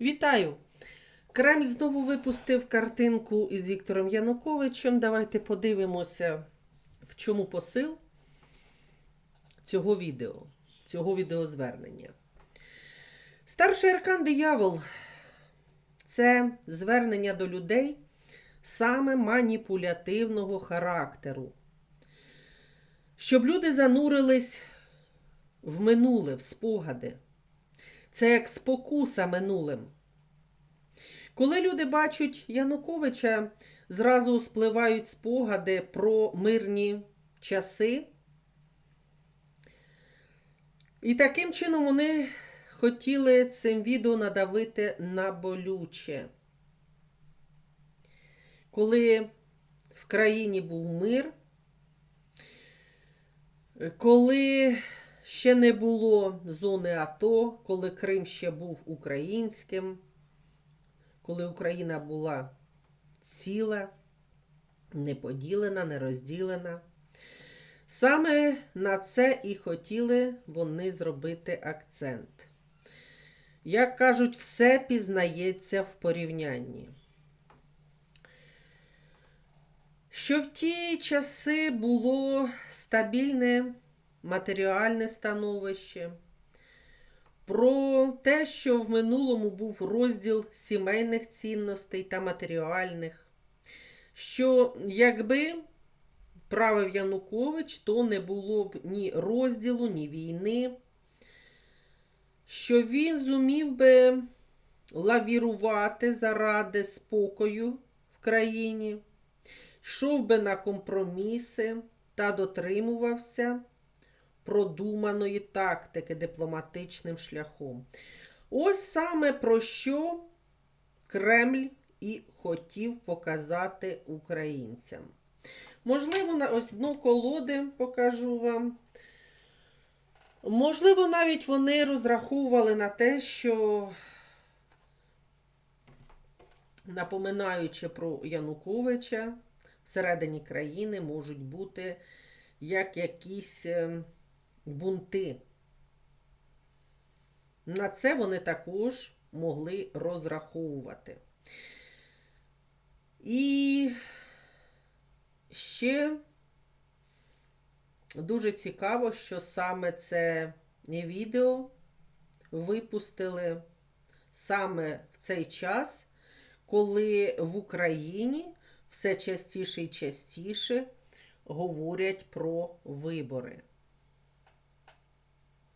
Вітаю! Кремль знову випустив картинку із Віктором Януковичем. Давайте подивимося, в чому посил цього відео, цього відеозвернення. Старший аркан диявол це звернення до людей саме маніпулятивного характеру. Щоб люди занурились в минуле, в спогади. Це як спокуса минулим. Коли люди бачать Януковича, зразу спливають спогади про мирні часи. І таким чином вони хотіли цим відео надавити на болюче. Коли в країні був мир, коли ще не було зони АТО, коли Крим ще був українським, коли Україна була ціла, не поділена, не розділена. Саме на це і хотіли вони зробити акцент. Як кажуть, все пізнається в порівнянні. Що в ті часи було стабільне матеріальне становище, про те, що в минулому був розділ сімейних цінностей та матеріальних, що якби правив Янукович, то не було б ні розділу, ні війни, що він зумів би лавірувати заради спокою в країні, йшов би на компроміси та дотримувався продуманої тактики дипломатичним шляхом. Ось саме про що Кремль і хотів показати українцям. Можливо, на ось дно колоди покажу вам. Можливо, навіть вони розраховували на те, що, напоминаючи про Януковича, всередині країни можуть бути як якісь е, бунти. На це вони також могли розраховувати. І ще дуже цікаво, що саме це відео випустили саме в цей час, коли в Україні все частіше і частіше говорять про вибори.